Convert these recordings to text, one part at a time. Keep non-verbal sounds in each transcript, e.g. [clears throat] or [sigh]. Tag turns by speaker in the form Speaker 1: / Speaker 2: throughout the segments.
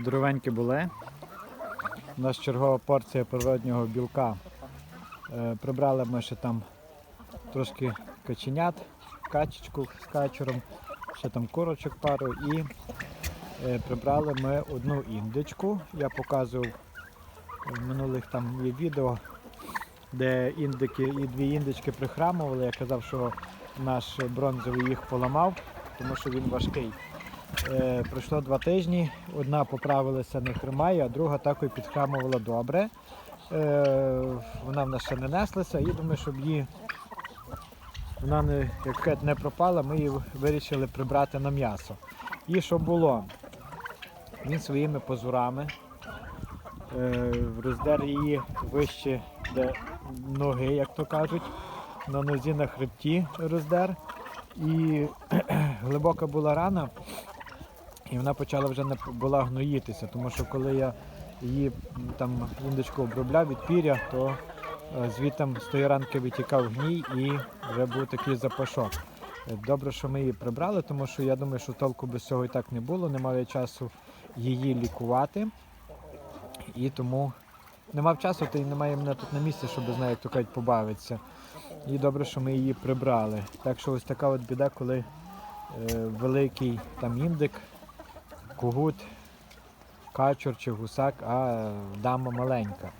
Speaker 1: Здоровенькі були. У нас чергова порція природнього білка. Е, Прибрали ми ще там трошки каченят, качечку з качуром, ще там курочок пару і е, прибрали ми одну індичку. Я показував в минулих там є відео, де індики і дві індички прихрамували. Я казав, що наш бронзовий їх поламав, тому що він важкий. Е, пройшло два тижні, одна поправилася, не хримає, а друга також підхрамувала добре. Е, вона в нас ще не неслася і думаю, щоб її вона не, як не пропала, ми її вирішили прибрати на м'ясо. І що було? Він своїми позурами е, роздер її вище де ноги, як то кажуть, на нозі на хребті роздер. І [clears throat] глибока була рана, і вона почала вже не була гноїтися, тому що коли я її там індичку обробляв від піря, то е, звідти з тої ранки витікав гній і вже був такий запашок. Добре, що ми її прибрали, тому що я думаю, що толку без цього і так не було, немає часу її лікувати. І тому не мав часу, та й немає мене тут на місці, щоб з нею, як то побавитися. І добре, що ми її прибрали. Так що ось така от біда, коли е, великий там індик, когут, качур чи гусак, а дама маленька.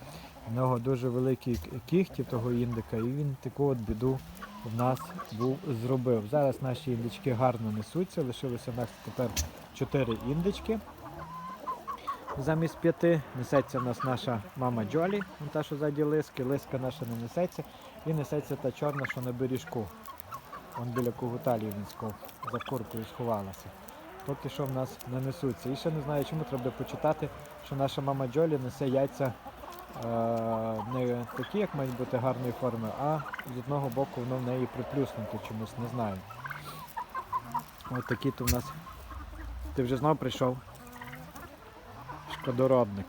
Speaker 1: В нього дуже великі кігті того індика, і він таку от біду в нас був зробив. Зараз наші індички гарно несуться, лишилося в нас тепер чотири індички. Замість п'яти несеться в нас наша мама Джолі, та, що ззаді лиски, лиска наша не несеться, і несеться та чорна, що на бережку. Вон біля когута лівницького, за куркою сховалася. Поки що в нас не несуться. І ще не знаю, чому треба почитати, що наша мама Джолі несе яйця е, не такі, як мають бути гарної форми, а з одного боку воно в неї приплюснуто чомусь, не знаю. Ось такі то в нас. Ти вже знов прийшов шкодоробник.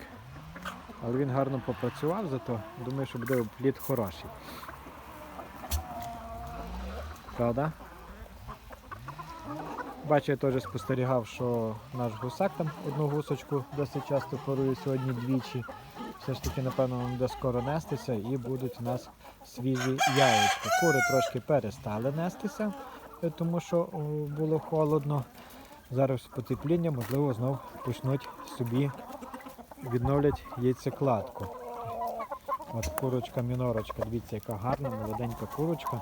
Speaker 1: Але він гарно попрацював, зато думаю, що буде плід хороший. Правда? Бачу, я теж спостерігав, що наш гусак там одну гусочку досить часто порує сьогодні двічі. Все ж таки, напевно, він буде скоро нестися і будуть у нас свіжі яєчка. Кури трошки перестали нестися, е, тому що було холодно. Зараз потепління, можливо, знов почнуть собі відновлять яйцекладку. От курочка мінорочка, дивіться, яка гарна, молоденька курочка.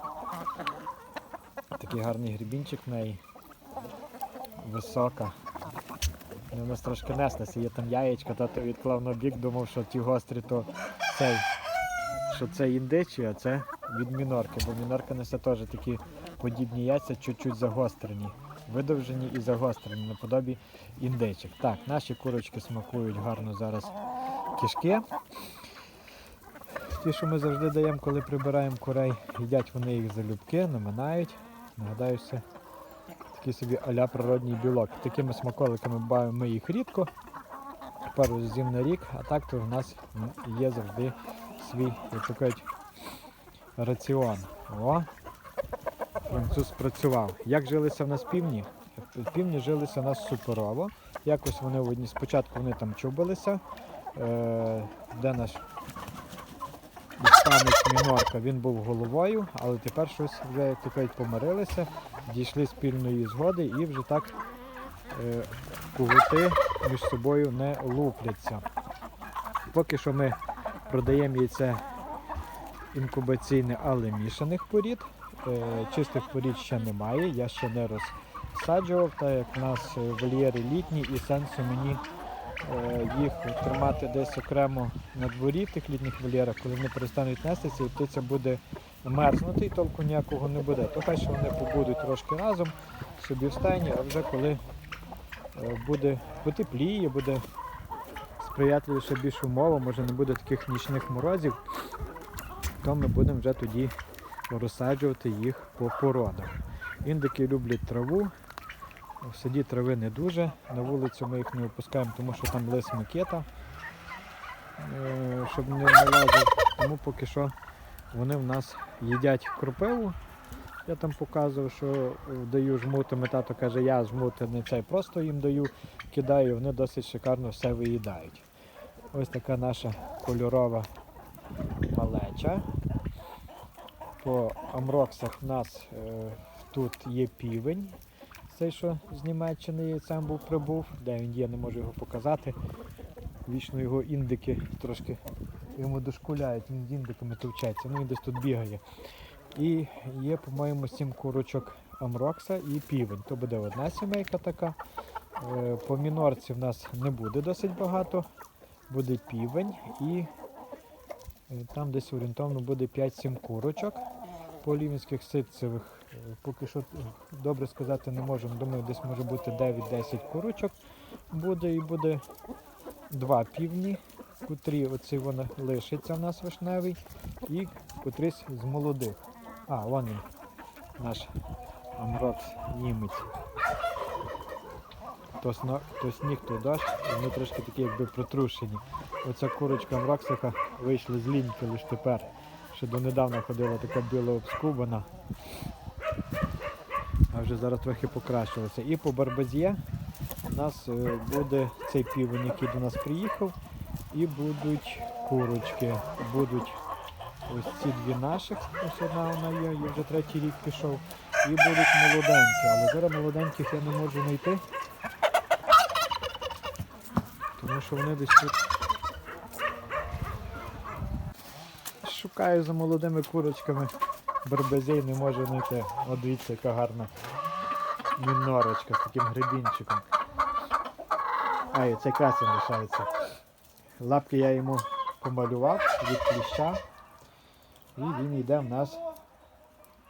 Speaker 1: Такий гарний грібінчик в неї. Висока. Нас трошки неслася, є там яєчка, тато відклав на бік, думав, що ті гострі, то цей, що це індичі, а це від мінорки, бо мінорка несе теж такі подібні яйця, чуть-чуть загострені. Видовжені і загострені наподобі індичок. Так, наші курочки смакують гарно зараз кишки. Ті, що ми завжди даємо, коли прибираємо курей, їдять вони їх залюбки, наминають. Нагадаю, це такий собі аля природній білок. Такими смаколиками бавимо ми їх рідко, пару разів на рік, а так то в нас є завжди свій, як раціон. О, француз спрацював. Як жилися в нас півні? В Півні жилися в нас суперово. Якось вони спочатку вони там чубилися. Е, де наш іспанець Мінорка, він був головою, але тепер щось вже, кажуть, помирилися, дійшли спільної згоди і вже так е, кугути між собою не лупляться. Поки що ми продаємо яйце інкубаційне, але мішаних порід. Е, чистих порід ще немає, я ще не розсаджував, так як в нас е, вольєри літні і сенсу мені їх тримати десь окремо на дворі в тих літніх вольєрах, коли вони перестануть нестися і птиця буде мерзнути і толку ніякого не буде. То хай що вони побудуть трошки разом собі в стайні, а вже коли е, буде потепліє, буде сприятливіше більш умова, може не буде таких нічних морозів, то ми будемо вже тоді розсаджувати їх по породах. Індики люблять траву, в саді трави не дуже, на вулицю ми їх не випускаємо, тому що там лис Микита, е, щоб не налазив. Тому поки що вони в нас їдять кропиву, Я там показував, що е, даю жмутами, тато каже, я жмути не цей, просто їм даю, кидаю, вони досить шикарно все виїдають. Ось така наша кольорова малеча. По амроксах в нас е, тут є півень. Цей, що з Німеччини яйцем був прибув, де він є, не можу його показати. Вічно його індики трошки йому дошкуляють, він з індиками товчеться, ну він десь тут бігає. І є, по-моєму, сім курочок Амрокса і півень. То буде одна сімейка така. Е, По мінорці в нас не буде досить багато. Буде півень і е, там десь орієнтовно буде 5-7 курочок. По лівінських ситцевих поки що добре сказати не можемо. Думаю, десь може бути 9-10 курочок буде і буде два півні, котрі оці вона лишиться в нас вишневий, і котрийсь з молодих. А, вон він, наш амрокс німець. То, сніг, то дощ, вони трошки такі якби протрушені. Оця курочка амроксика вийшла з ліньки лише тепер. Ще донедавна ходила така біла обскубана. Вже зараз трохи покращилося. І по барбазє у нас е, буде цей півень, який до нас приїхав, і будуть курочки. Будуть ось ці дві наших, ось одна вона є, і вже третій рік пішов. І будуть молоденькі, але зараз молоденьких я не можу знайти. Тому що вони десь тут. Шукаю за молодими курочками барбезей, не можу знайти. От дивіться, яка гарна мінорочка з таким гребінчиком. Ай, цей красень лишається. Лапки я йому помалював від кліща. І він йде в нас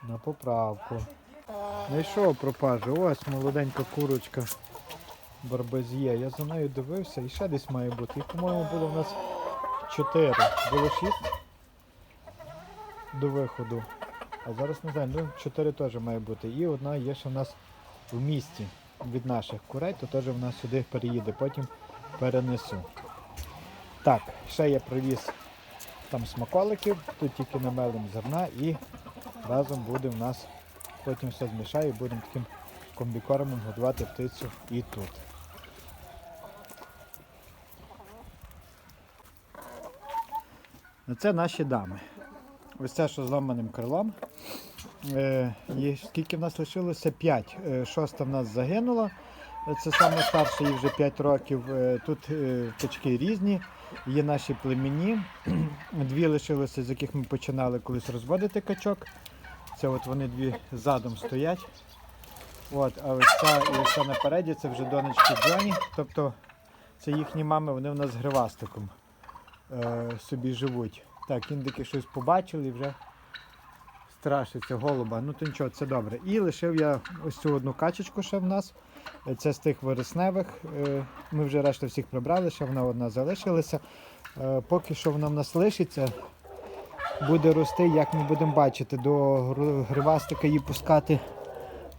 Speaker 1: на поправку. Знайшов пропажу. Ось молоденька курочка барбазє. Я за нею дивився і ще десь має бути. Їх, по-моєму, було в нас 4. Було 6 до виходу. А зараз не знаю, ну 4 теж має бути. І одна є ще в нас в місті від наших курей, то теж вона сюди переїде, потім перенесу. Так, ще я привіз там смаколиків, тут тільки намелим зерна і разом буде в нас, потім все змішаю і будемо таким комбікормом годувати птицю і тут. Це наші дами. Ось це, що з ламаним крилом. Е, є, скільки в нас лишилося? 5. Е, шоста в нас загинула. Е, Це саме старше, їй вже 5 років. Е, Тут е, качки різні, є наші племені. [clears throat] Дві лишилися, з яких ми починали колись розводити качок. Це от вони дві задом стоять. От, а ось ця і ось ця напереді це вже донечки Джоні. Тобто це їхні мами, вони в нас з гривастиком е, собі живуть. Так, індики щось побачили і вже страшиться голуба. Ну то нічого, це добре. І лишив я ось цю одну качечку ще в нас. Це з тих вересневих. Е, Ми вже решту всіх прибрали, ще вона одна залишилася. Е, Поки що вона в нас лишиться, буде рости, як ми будемо бачити, до гривастика її пускати.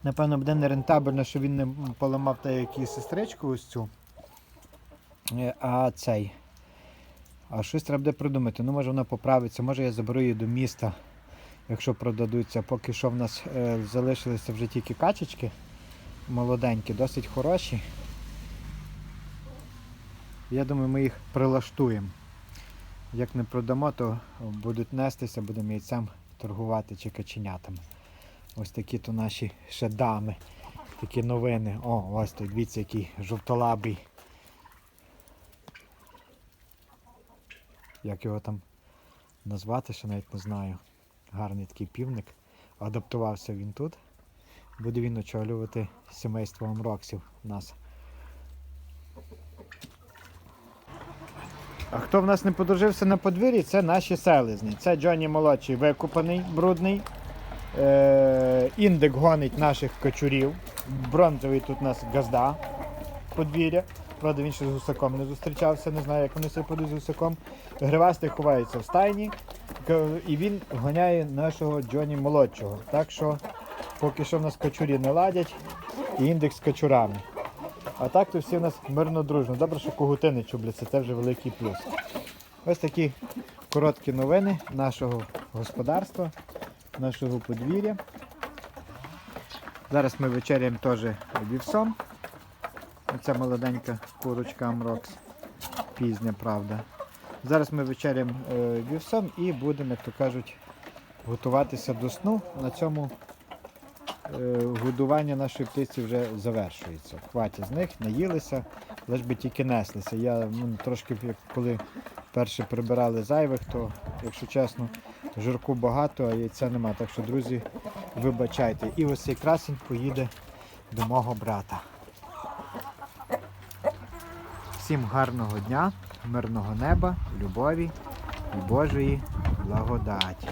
Speaker 1: Напевно, буде нерентабельно, що він не поламав та як і сестричку ось цю. Е, А цей. А щось треба буде придумати. Ну, може вона поправиться, може я заберу її до міста, якщо продадуться. Поки що в нас е, залишилися вже тільки качечки молоденькі, досить хороші. Я думаю, ми їх прилаштуємо. Як не продамо, то будуть нестися, будемо яйцем торгувати чи каченятами. Ось такі то наші ще дами, такі новини. О, ось тут, дивіться, який жовтолабий. Як його там назвати, ще навіть не знаю. Гарний такий півник. Адаптувався він тут. Буде він очолювати сімейство у нас. А хто в нас не подружився на подвір'ї, це наші селезні. Це Джоні молодший викупаний, брудний. Е, індик гонить наших качурів. Бронзовий тут у нас газда подвір'я. Правда, він ще з гусаком не зустрічався, не знаю, як вони себе подуть з гусаком. Гривастий ховається в стайні, і він гоняє нашого Джоні молодшого. Так що поки що в нас качурі не ладять, і індекс з качурами. А так то всі в нас мирно дружно. Добре, що когути не чубляться, це вже великий плюс. Ось такі короткі новини нашого господарства, нашого подвір'я. Зараз ми вечеряємо теж вівсом. Оця молоденька курочка Амрокс. Пізня, правда. Зараз ми вечеряємо е, вівсом і будемо, як то кажуть, готуватися до сну. На цьому е, годування нашої птиці вже завершується. Хватить з них, наїлися, лиш би тільки неслися. Я ну, трошки, коли перше прибирали зайвих, то, якщо чесно, жирку багато, а яйця нема. Так що, друзі, вибачайте. І ось цей красень поїде до мого брата. Всім гарного дня, мирного неба, любові і Божої благодаті.